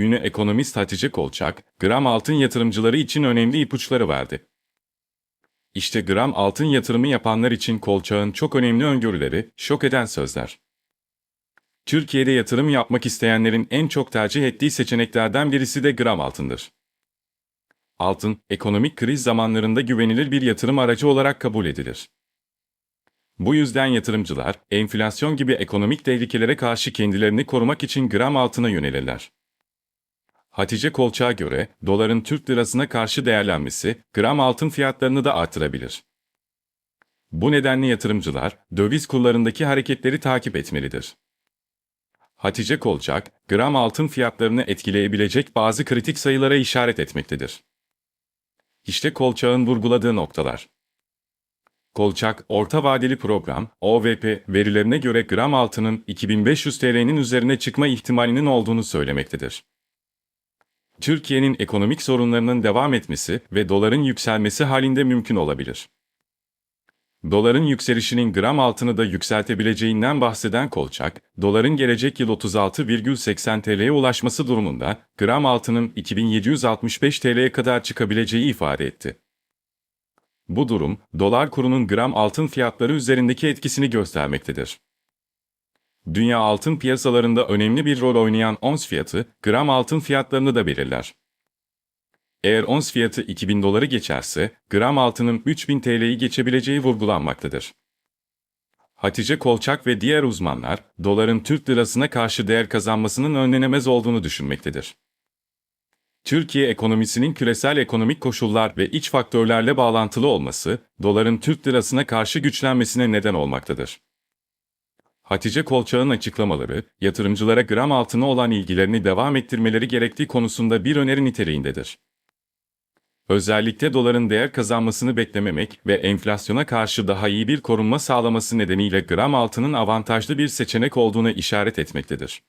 ünlü ekonomist Hatice Kolçak, gram altın yatırımcıları için önemli ipuçları verdi. İşte gram altın yatırımı yapanlar için Kolçak'ın çok önemli öngörüleri, şok eden sözler. Türkiye'de yatırım yapmak isteyenlerin en çok tercih ettiği seçeneklerden birisi de gram altındır. Altın, ekonomik kriz zamanlarında güvenilir bir yatırım aracı olarak kabul edilir. Bu yüzden yatırımcılar, enflasyon gibi ekonomik tehlikelere karşı kendilerini korumak için gram altına yönelirler. Hatice Kolçak'a göre, doların Türk lirasına karşı değerlenmesi, gram altın fiyatlarını da artırabilir. Bu nedenle yatırımcılar, döviz kurlarındaki hareketleri takip etmelidir. Hatice Kolçak, gram altın fiyatlarını etkileyebilecek bazı kritik sayılara işaret etmektedir. İşte Kolçak'ın vurguladığı noktalar. Kolçak, orta vadeli program, OVP, verilerine göre gram altının 2500 TL'nin üzerine çıkma ihtimalinin olduğunu söylemektedir. Türkiye'nin ekonomik sorunlarının devam etmesi ve doların yükselmesi halinde mümkün olabilir. Doların yükselişinin gram altını da yükseltebileceğinden bahseden Kolçak, doların gelecek yıl 36,80 TL'ye ulaşması durumunda gram altının 2765 TL'ye kadar çıkabileceği ifade etti. Bu durum, dolar kurunun gram altın fiyatları üzerindeki etkisini göstermektedir. Dünya altın piyasalarında önemli bir rol oynayan ons fiyatı, gram altın fiyatlarını da belirler. Eğer ons fiyatı 2000 doları geçerse, gram altının 3000 TL'yi geçebileceği vurgulanmaktadır. Hatice Kolçak ve diğer uzmanlar, doların Türk lirasına karşı değer kazanmasının önlenemez olduğunu düşünmektedir. Türkiye ekonomisinin küresel ekonomik koşullar ve iç faktörlerle bağlantılı olması, doların Türk lirasına karşı güçlenmesine neden olmaktadır. Hatice Kolçak'ın açıklamaları, yatırımcılara gram altına olan ilgilerini devam ettirmeleri gerektiği konusunda bir öneri niteliğindedir. Özellikle doların değer kazanmasını beklememek ve enflasyona karşı daha iyi bir korunma sağlaması nedeniyle gram altının avantajlı bir seçenek olduğunu işaret etmektedir.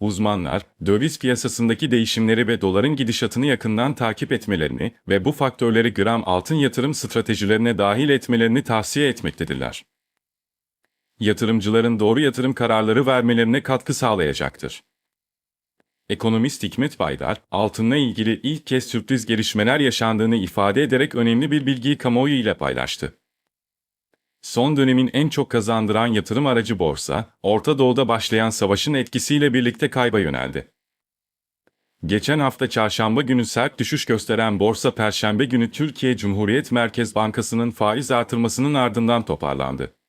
Uzmanlar, döviz piyasasındaki değişimleri ve doların gidişatını yakından takip etmelerini ve bu faktörleri gram altın yatırım stratejilerine dahil etmelerini tavsiye etmektedirler. Yatırımcıların doğru yatırım kararları vermelerine katkı sağlayacaktır. Ekonomist Hikmet Baydar, altınla ilgili ilk kez sürpriz gelişmeler yaşandığını ifade ederek önemli bir bilgiyi kamuoyu ile paylaştı. Son dönemin en çok kazandıran yatırım aracı borsa, Orta Doğu'da başlayan savaşın etkisiyle birlikte kayba yöneldi. Geçen hafta çarşamba günü sert düşüş gösteren borsa perşembe günü Türkiye Cumhuriyet Merkez Bankası'nın faiz artırmasının ardından toparlandı.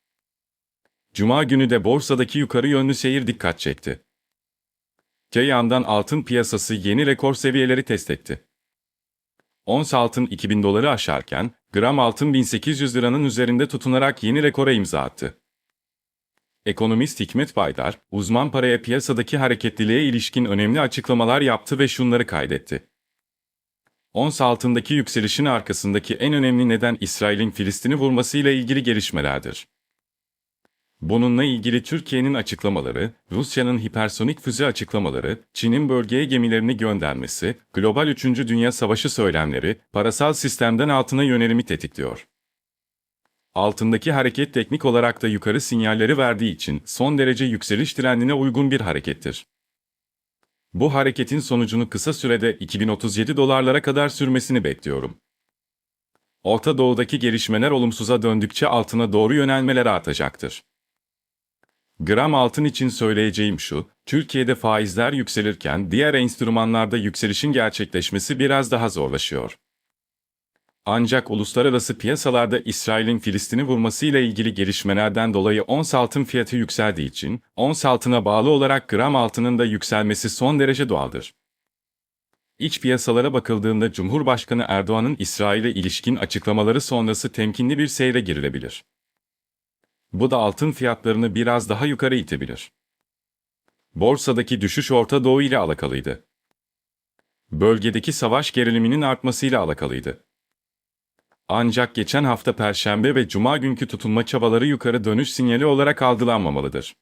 Cuma günü de borsadaki yukarı yönlü seyir dikkat çekti. Öte yandan altın piyasası yeni rekor seviyeleri test etti. Ons altın 2000 doları aşarken, gram altın 1800 liranın üzerinde tutunarak yeni rekora imza attı. Ekonomist Hikmet Baydar, uzman paraya piyasadaki hareketliliğe ilişkin önemli açıklamalar yaptı ve şunları kaydetti. Ons altındaki yükselişin arkasındaki en önemli neden İsrail'in Filistin'i vurmasıyla ilgili gelişmelerdir. Bununla ilgili Türkiye'nin açıklamaları, Rusya'nın hipersonik füze açıklamaları, Çin'in bölgeye gemilerini göndermesi, global 3. Dünya Savaşı söylemleri, parasal sistemden altına yönelimi tetikliyor. Altındaki hareket teknik olarak da yukarı sinyalleri verdiği için son derece yükseliş trendine uygun bir harekettir. Bu hareketin sonucunu kısa sürede 2037 dolarlara kadar sürmesini bekliyorum. Orta Doğu'daki gelişmeler olumsuza döndükçe altına doğru yönelmeler artacaktır. Gram altın için söyleyeceğim şu, Türkiye'de faizler yükselirken diğer enstrümanlarda yükselişin gerçekleşmesi biraz daha zorlaşıyor. Ancak uluslararası piyasalarda İsrail'in Filistin'i vurmasıyla ilgili gelişmelerden dolayı ons altın fiyatı yükseldiği için, ons altına bağlı olarak gram altının da yükselmesi son derece doğaldır. İç piyasalara bakıldığında Cumhurbaşkanı Erdoğan'ın İsrail'e ilişkin açıklamaları sonrası temkinli bir seyre girilebilir. Bu da altın fiyatlarını biraz daha yukarı itebilir. Borsadaki düşüş Orta Doğu ile alakalıydı. Bölgedeki savaş geriliminin artmasıyla alakalıydı. Ancak geçen hafta Perşembe ve Cuma günkü tutunma çabaları yukarı dönüş sinyali olarak algılanmamalıdır.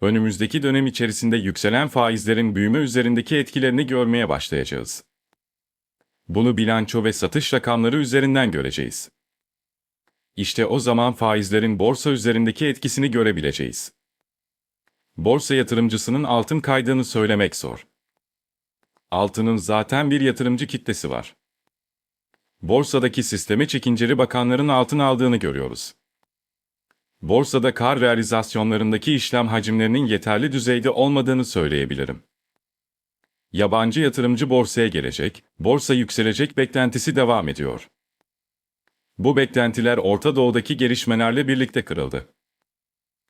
Önümüzdeki dönem içerisinde yükselen faizlerin büyüme üzerindeki etkilerini görmeye başlayacağız. Bunu bilanço ve satış rakamları üzerinden göreceğiz. İşte o zaman faizlerin borsa üzerindeki etkisini görebileceğiz. Borsa yatırımcısının altın kaydığını söylemek zor. Altının zaten bir yatırımcı kitlesi var. Borsadaki sisteme çekinceli bakanların altın aldığını görüyoruz. Borsada kar realizasyonlarındaki işlem hacimlerinin yeterli düzeyde olmadığını söyleyebilirim. Yabancı yatırımcı borsaya gelecek, borsa yükselecek beklentisi devam ediyor. Bu beklentiler Orta Doğu'daki gelişmelerle birlikte kırıldı.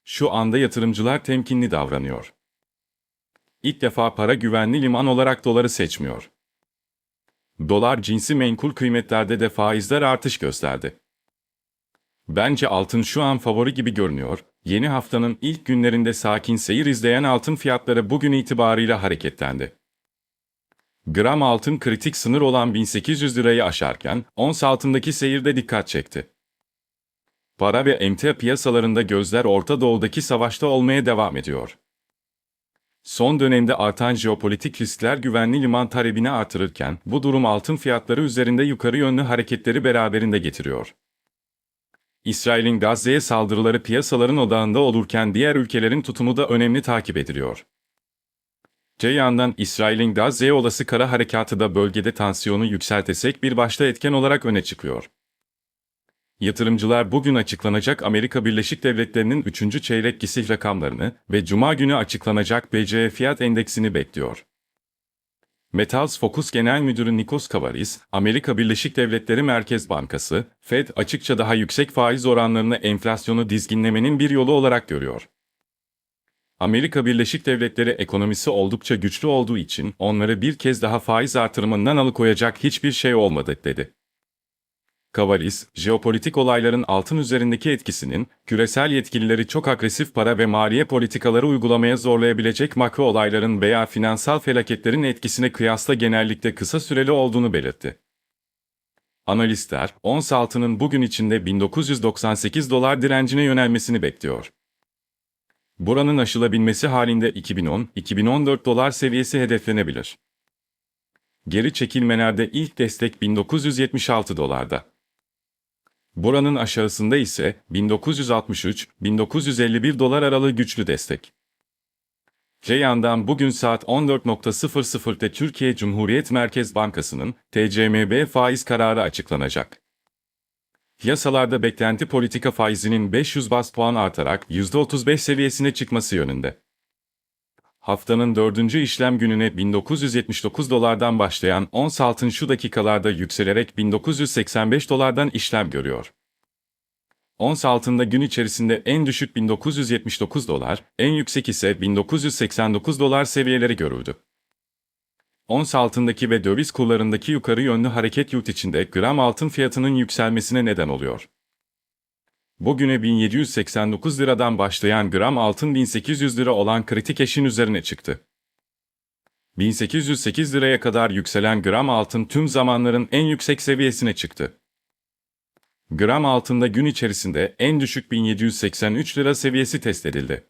Şu anda yatırımcılar temkinli davranıyor. İlk defa para güvenli liman olarak doları seçmiyor. Dolar cinsi menkul kıymetlerde de faizler artış gösterdi. Bence altın şu an favori gibi görünüyor. Yeni haftanın ilk günlerinde sakin seyir izleyen altın fiyatları bugün itibarıyla hareketlendi. Gram altın kritik sınır olan 1800 lirayı aşarken ons altındaki seyirde dikkat çekti. Para ve emtia piyasalarında gözler Orta Doğu'daki savaşta olmaya devam ediyor. Son dönemde artan jeopolitik riskler güvenli liman talebini artırırken bu durum altın fiyatları üzerinde yukarı yönlü hareketleri beraberinde getiriyor. İsrail'in Gazze'ye saldırıları piyasaların odağında olurken diğer ülkelerin tutumu da önemli takip ediliyor. Öte yandan İsrail'in Gazze'ye olası kara harekatı da bölgede tansiyonu yükseltesek bir başta etken olarak öne çıkıyor. Yatırımcılar bugün açıklanacak Amerika Birleşik Devletleri'nin 3. çeyrek gisih rakamlarını ve Cuma günü açıklanacak BCE fiyat endeksini bekliyor. Metals Focus Genel Müdürü Nikos Kavaris, Amerika Birleşik Devletleri Merkez Bankası, Fed açıkça daha yüksek faiz oranlarını enflasyonu dizginlemenin bir yolu olarak görüyor. Amerika Birleşik Devletleri ekonomisi oldukça güçlü olduğu için onları bir kez daha faiz artırımından alıkoyacak hiçbir şey olmadı, dedi. Kavalis, jeopolitik olayların altın üzerindeki etkisinin, küresel yetkilileri çok agresif para ve maliye politikaları uygulamaya zorlayabilecek makro olayların veya finansal felaketlerin etkisine kıyasla genellikle kısa süreli olduğunu belirtti. Analistler, ons altının bugün içinde 1998 dolar direncine yönelmesini bekliyor. Buranın aşılabilmesi halinde 2010-2014 dolar seviyesi hedeflenebilir. Geri çekilmelerde ilk destek 1976 dolarda. Buranın aşağısında ise 1963-1951 dolar aralığı güçlü destek. Öte yandan bugün saat 14.00'te Türkiye Cumhuriyet Merkez Bankası'nın TCMB faiz kararı açıklanacak. Piyasalarda beklenti politika faizinin 500 bas puan artarak %35 seviyesine çıkması yönünde. Haftanın dördüncü işlem gününe 1979 dolardan başlayan ons altın şu dakikalarda yükselerek 1985 dolardan işlem görüyor. Ons altında gün içerisinde en düşük 1979 dolar, en yüksek ise 1989 dolar seviyeleri görüldü. Ons altındaki ve döviz kurlarındaki yukarı yönlü hareket yurt içinde gram altın fiyatının yükselmesine neden oluyor. Bugüne 1789 liradan başlayan gram altın 1800 lira olan kritik eşin üzerine çıktı. 1808 liraya kadar yükselen gram altın tüm zamanların en yüksek seviyesine çıktı. Gram altında gün içerisinde en düşük 1783 lira seviyesi test edildi.